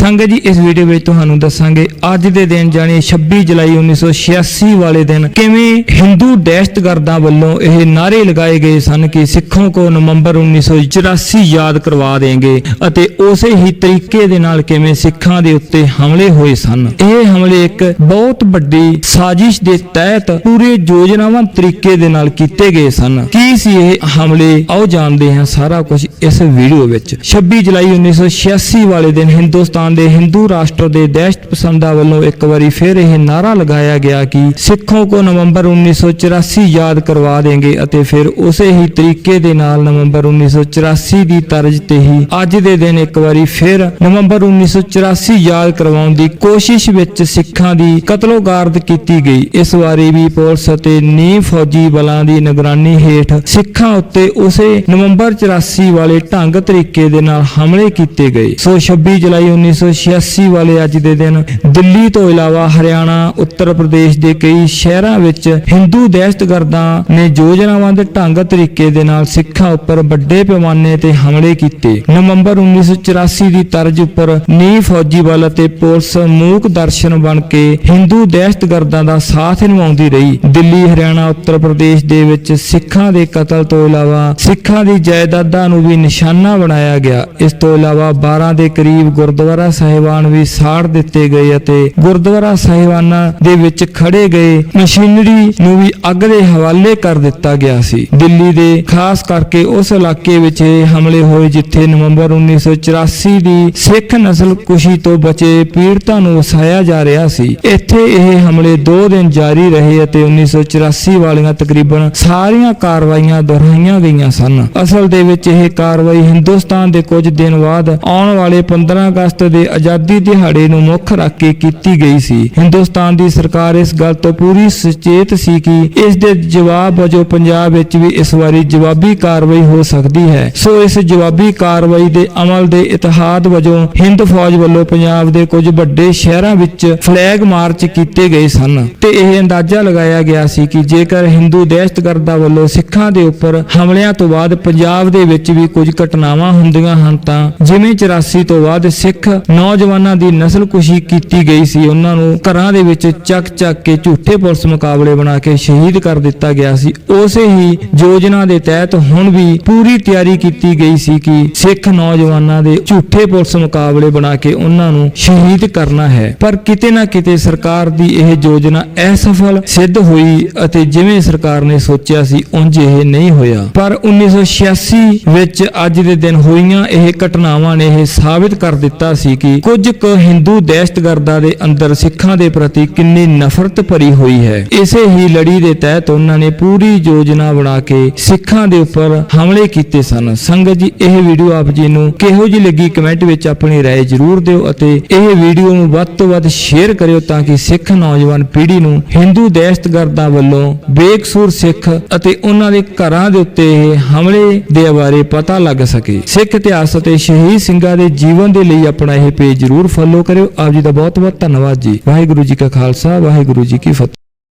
ਸੰਗਤ ਜੀ, ਇਸ ਵੀਡੀਓ ਵਿੱਚ ਤੁਹਾਨੂੰ ਦੱਸਾਂਗੇ, ਅੱਜ ਦੇ ਦਿਨ ਜਾਣੀ 26 ਜੁਲਾਈ 1986 ਵਾਲੇ ਦਿਨ ਕਿਵੇਂ ਹਿੰਦੂ ਦਹਿਸ਼ਤਗਰਦਾਂ ਵੱਲੋਂ ਇਹ ਨਾਰੇ ਲਗਾਏ ਗਏ ਸਨ ਕਿ ਸਿੱਖੋਂ ਕੋ ਨਵੰਬਰ 1984 ਯਾਦ ਕਰਵਾ ਦੇਣਗੇ ਅਤੇ ਉਸੇ ਹੀ ਤਰੀਕੇ ਦੇ ਨਾਲ ਕਿਵੇਂ ਸਿੱਖਾਂ ਦੇ ਉੱਤੇ ਹਮਲੇ ਹੋਏ ਸਨ। ਇਹ ਹਮਲੇ ਇੱਕ ਬਹੁਤ ਵੱਡੀ ਸਾਜ਼ਿਸ਼ ਦੇ ਤਹਿਤ ਪੂਰੇ ਯੋਜਨਾਵਾਂ ਤਰੀਕੇ ਦੇ ਨਾਲ ਕੀਤੇ ਗਏ ਸਨ। ਕੀ ਸੀ ਇਹ ਹਮਲੇ? ਆਓ ਜਾਣਦੇ ਹਾਂ ਸਾਰਾ ਕੁਝ ਇਸ ਵੀਡੀਓ ਵਿੱਚ। 26 ਜੁਲਾਈ 1986 ਵਾਲੇ ਦਿਨ ਹਿੰਦੁਸਤਾਨ ਦੇ ਹਿੰਦੂ ਰਾਸ਼ਟਰ ਦੇ ਦਹਿਸ਼ਤ ਪਸੰਦਾਂ ਵੱਲੋਂ ਇੱਕ ਵਾਰੀ ਫਿਰ ਇਹ ਨਾਰਾ ਲਗਾਇਆ ਗਿਆ ਕਿ ਸਿੱਖੋਂ ਕੋ ਨਵੰਬਰ 1984 ਯਾਦ ਕਰਵਾ ਦੇਂਗੇ ਅਤੇ ਫਿਰ ਉਸੇ ਹੀ ਤਰੀਕੇ ਦੇ ਨਾਲ ਨਵੰਬਰ 1984 ਦੀ ਤਰਜ਼ ਤੇ ਹੀ ਅੱਜ ਦੇ ਦਿਨ ਇੱਕ ਵਾਰੀ ਫਿਰ ਨਵੰਬਰ 1984 ਯਾਦ ਕਰਵਾਉਣ ਦੀ ਕੋਸ਼ਿਸ਼ ਵਿੱਚ ਸਿੱਖਾਂ ਦੀ ਕਤਲੋਗਾਰਦ ਕੀਤੀ ਗਈ। ਇਸ ਵਾਰੀ ਵੀ ਪੁਲਿਸ ਅਤੇ ਨੀਮ ਫੌਜੀ ਬਲਾਂ ਦੀ ਨਿਗਰਾਨੀ ਹੇਠ ਸਿੱਖਾਂ ਉੱਤੇ ਉਸੇ ਨਵੰਬਰ 84 ਵਾਲੇ ਢੰਗ ਤਰੀਕੇ ਦੇ ਨਾਲ ਹਮਲੇ ਕੀਤੇ ਗਏ। ਸੋ 26 ਜੁਲਾਈ 1986 ਵਾਲੇ ਅੱਜ ਦੇ ਦਿਨ ਦਿੱਲੀ ਤੋਂ ਇਲਾਵਾ ਹਰਿਆਣਾ, ਉੱਤਰ ਪ੍ਰਦੇਸ਼ ਦੇ ਕਈ ਸ਼ਹਿਰਾਂ ਵਿੱਚ ਹਿੰਦੂ ਦਹਿਸ਼ਤਗਰਦਾਂ ਨੇ ਯੋਜਨਾਬੰਦ ਢੰਗ ਤਰੀਕੇ ਦੇ ਨਾਲ ਸਿੱਖਾਂ ਉੱਪਰ ਵੱਡੇ ਪੈਮਾਨੇ ਤੇ ਹਮਲੇ ਕੀਤੇ। ਨਵੰਬਰ 1984 ਦੀ ਤਰਜ਼ ਉੱਪਰ ਨੀ ਫੌਜੀ ਬਲ ਅਤੇ ਪੁਲਿਸ ਮੂਕ ਦਰਸ਼ਨ ਬਣ ਕੇ ਹਿੰਦੂ ਦਹਿਸ਼ਤਗਰਦਾਂ ਦਾ ਸਾਥ ਨਿਭਾਉਂਦੀ ਰਹੀ। ਦਿੱਲੀ, ਹਰਿਆਣਾ, ਉੱਤਰ ਪ੍ਰਦੇਸ਼ ਦੇ ਵਿੱਚ ਸਿੱਖਾਂ ਦੇ ਕਤਲ ਤੋਂ ਇਲਾਵਾ ਸਿੱਖਾਂ ਦੀ ਜਾਇਦਾਦਾਂ ਨੂੰ ਵੀ ਨਿਸ਼ਾਨਾ ਬਣਾਇਆ ਗਿਆ। ਇਸ ਤੋਂ ਇਲਾਵਾ 12 ਦੇ ਕਰੀਬ ਗੁਰਦੁਆਰਾ ਸਾਹਿਬਾਨ ਵੀ ਸਾੜ ਦਿੱਤੇ ਗਏ ਅਤੇ ਗੁਰਦੁਆਰਾ ਸਾਹਿਬਾਨਾਂ ਦੇ ਵਿੱਚ ਖੜੇ ਗਏ। ਮਸ਼ੀਨਰੀ ਨੂੰ ਵੀ ਅੱਗ ਦੇ ਹਵਾਲੇ ਕਰ ਦਿੱਤਾ ਗਿਆ ਸੀ। ਦਿੱਲੀ ਦੇ ਖਾਸ ਕਰਕੇ ਉਸ ਇਲਾਕੇ ਵਿੱਚ ਹਮਲੇ ਹੋਏ ਜਿੱਥੇ ਨਵੰਬਰ 1984 ਦੀ ਸਿੱਖ ਨਸਲ ਕੁਸ਼ੀ ਤੋਂ ਬਚੇ ਪੀੜਤਾਂ ਨੂੰ ਵਸਾਇਆ ਜਾ ਰਿਹਾ ਸੀ। ਇੱਥੇ ਇਹ ਹਮਲੇ 2 ਦਿਨ ਜਾਰੀ ਰਹੇ ਅਤੇ 1984 ਵਾਲੀਆਂ ਤਕਰੀਬਨ ਸਾਰੀਆਂ ਕਾਰਵਾਈਆਂ ਦੁਹਰਾਈਆਂ ਗਈਆਂ ਸਨ। ਅਸਲ ਦੇ ਵਿੱਚ ਇਹ ਕਾਰਵਾਈ ਹਿੰਦੁਸਤਾਨ ਦੇ ਕੁਝ ਦਿਨ ਬਾਅਦ ਆਉਣ ਵਾਲੇ 15 ਅਗਸਤ ਦੇ ਆਜ਼ਾਦੀ ਦਿਹਾੜੇ ਨੂੰ ਮੁੱਖ ਰੱਖ ਕੇ ਕੀਤੀ ਗਈ ਸੀ। ਹਿੰਦੁਸਤਾਨ ਦੀ ਸਰਕਾਰ ਇਸ ਗੱਲ ਤੋਂ ਪੂਰੀ ਸੁਚੇਤ ਸੀ ਕਿ ਇਸ ਦੇ ਜਵਾਬ ਵਜੋਂ ਪੰਜਾਬ ਵਿੱਚ ਵੀ ਇਸ ਵਾਰੀ ਜਵਾਬੀ ਕਾਰਵਾਈ ਹੋ ਸਕਦੀ ਹੈ। ਸੋ ਇਸ ਜਵਾਬੀ ਕਾਰਵਾਈ ਦੇ ਅਮਲ ਦੇ ਇਤਿਹਾਦ ਵਜੋਂ ਹਿੰਦ ਫੌਜ ਵੱਲੋਂ ਪੰਜਾਬ ਦੇ ਕੁਝ ਵੱਡੇ ਸ਼ਹਿਰਾਂ ਵਿੱਚ ਫਲੈਗ ਮਾਰਚ ਕੀਤੇ ਗਏ ਸਨ ਤੇ ਇਹ ਅੰਦਾਜ਼ਾ ਲਗਾਇਆ ਗਿਆ ਸੀ ਕਿ ਜੇਕਰ ਹਿੰਦੂ ਦਹਿਸ਼ਤਗਰਦਾਂ ਵੱਲੋਂ ਸਿੱਖਾਂ ਦੇ ਉੱਪਰ ਹਮਲਿਆਂ ਤੋਂ ਬਾਅਦ ਪੰਜਾਬ ਦੇ ਵਿੱਚ ਵੀ ਕੁਝ ਘਟਨਾਵਾਂ ਹੁੰਦੀਆਂ ਹਨ ਤਾਂ ਜਿਵੇਂ 84 ਤੋਂ ਬਾਅਦ ਸਿੱਖ ਨੌਜਵਾਨਾਂ ਦੀ ਨਸਲਕੁਸ਼ੀ ਕੀਤੀ ਗਈ ਸੀ। ਉਹਨਾਂ ਨੂੰ ਘਰਾਂ ਦੇ ਵਿੱਚ ਚੱਕ ਚੱਕ ਕੇ ਝੂਠੇ ਪੁਲਿਸ ਮੁਕਾਬਲੇ ਬਣਾ ਕੇ ਸ਼ਹੀਦ ਕਰ ਦਿੱਤਾ ਗਿਆ ਸੀ। ਉਸੇ ਹੀ ਯੋਜਨਾ ਦੇ ਤਹਿਤ ਹੁਣ ਵੀ ਪੂਰੀ ਤਿਆਰੀ ਕੀਤੀ ਗਈ ਸੀ ਕਿ ਸਿੱਖ ਨੌਜਵਾਨਾਂ ਦੇ ਝੂਠੇ ਪੁਲਿਸ ਮੁਕਾਬਲੇ ਬਣਾ ਕੇ ਉਹਨਾਂ ਨੂੰ ਸ਼ਹੀਦ ਕਰਨਾ ਹੈ। ਪਰ ਕਿਤੇ ਨਾ ਕਿਤੇ ਸਰਕਾਰ ਦੀ ਇਹ ਯੋਜਨਾ ਅਸਫਲ ਸਿੱਧ ਹੋਈ ਅਤੇ ਜਿਵੇਂ ਸਰਕਾਰ ਨੇ ਸੋਚਿਆ ਸੀ, ਉਂਝ ਇਹ ਨਹੀਂ ਹੋਇਆ। ਪਰ 1986 ਵਿੱਚ ਅੱਜ ਦੇ ਦਿਨ ਹੋਈਆਂ ਇਹ ਘਟਨਾਵਾਂ ਨੇ ਇਹ ਸਾਬਿਤ ਕਰ ਦਿੱਤਾ ਸੀ ਕਿ ਕੁਝ ਕੁ ਹਿੰਦੂ ਦਹਿਸ਼ਤਗਰਦਾਂ ਦੇ ਅੰਦਰ ਸਿੱਖਾਂ ਦੇ ਪ੍ਰਤੀ ਕਿੰਨੀ ਨਫ਼ਰਤ ਭਰੀ ਹੋਈ ਹੈ ਇਸੇ ਹੀ ਲੜੀ ਦੇ ਤਹਿਤ ਉਹਨਾਂ ਨੇ ਪੂਰੀ ਯੋਜਨਾ ਬਣਾ ਕੇ ਸਿੱਖਾਂ ਦੇ ਉੱਪਰ ਹਮਲੇ ਕੀਤੇ ਸਨ ਸੰਗਤ ਜੀ ਇਹ ਵੀਡੀਓ ਆਪ ਜੀ ਨੂੰ ਕਿਹੋ ਜਿਹੀ ਲੱਗੀ ਕਮੈਂਟ ਵਿੱਚ ਆਪਣੀ رائے ਜ਼ਰੂਰ ਦਿਓ ਅਤੇ ਇਹ ਵੀਡੀਓ ਨੂੰ ਵੱਧ ਤੋਂ ਵੱਧ ਸ਼ੇਅਰ ਕਰਿਓ ਤਾਂ ਕਿ ਸਿੱਖ ਨੌਜਵਾਨ ਪੀੜ੍ਹੀ ਨੂੰ ਹਿੰਦੂ ਦਹਿਸ਼ਤਗਰਦਾਂ ਵੱਲੋਂ ਬੇਕਸੂਰ ਸਿੱਖ ਅਤੇ ਉਹਨਾਂ ਦੇ ਘਰਾਂ ਦੇ ਉੱਤੇ ਇਹ ਹਮਲੇ ਦੇ ਬਾਰੇ ਪਤਾ ਲੱਗ ਸਕੇ ਸਿੱਖ ਇਤਿਹਾਸ ਅਤੇ ਸ਼ਹੀਦ ਸਿੰਘਾਂ ਦੇ ਜੀਵਨ ਦੇ ਲਈ ਆਪਣਾ ਇਹ ਪੇਜ ਜ਼ਰੂਰ ਫੋਲੋ ਕਰਿਓ। ਆਪ ਜੀ ਦਾ ਬਹੁਤ ਬਹੁਤ ਧੰਨਵਾਦ ਜੀ। ਵਾਹਿਗੁਰੂ ਜੀ ਕਾ ਖਾਲਸਾ, ਵਾਹਿਗੁਰੂ ਜੀ ਕੀ ਫਤਿਹ।